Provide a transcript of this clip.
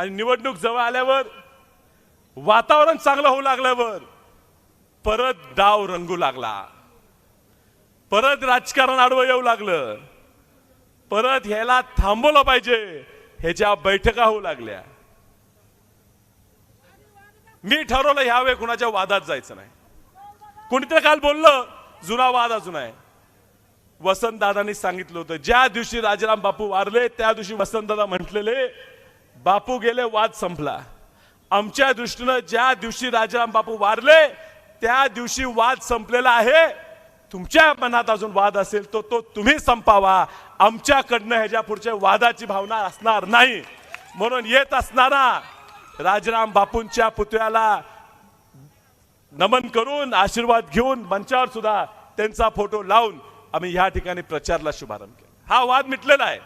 आणि निवडणूक जवळ आल्यावर वातावरण चांगलं होऊ लागल्यावर परत डाव रंगू लागला. परत राजकारण आडवं येऊ लागलं. परत ह्याला थांबवलं पाहिजे ह्याच्या बैठका होऊ लागल्या. मी ठरवलं ह्यावेळी कुणाच्या वादात जायचं नाही. कोणीतरी काल बोललं जुना वाद अजून आहे. वसंतदादांनी सांगितलं होतं ज्या दिवशी राजाराम बापू वारले त्या दिवशी वसंतदादा म्हटलेले बापू गेले वाद संपला. आमच्या दृष्टीनं ज्या दिवशी राजाराम बापू वारले त्या दिवशी वाद संपलेला आहे. तुमच्या मनात अजून वाद असेल तो तो तुम्ही संपावा. आमच्याकडनं ह्याच्या पुढच्या वादाची भावना असणार नाही. म्हणून येत असणारा राजाराम बापूंच्या पुतळ्याला नमन करून आशीर्वाद घेऊन मंचावर सुद्धा त्यांचा फोटो लावून आम्ही ह्या ठिकाणी प्रचारला शुभारंभ केला. हा वाद मिटलेला आहे.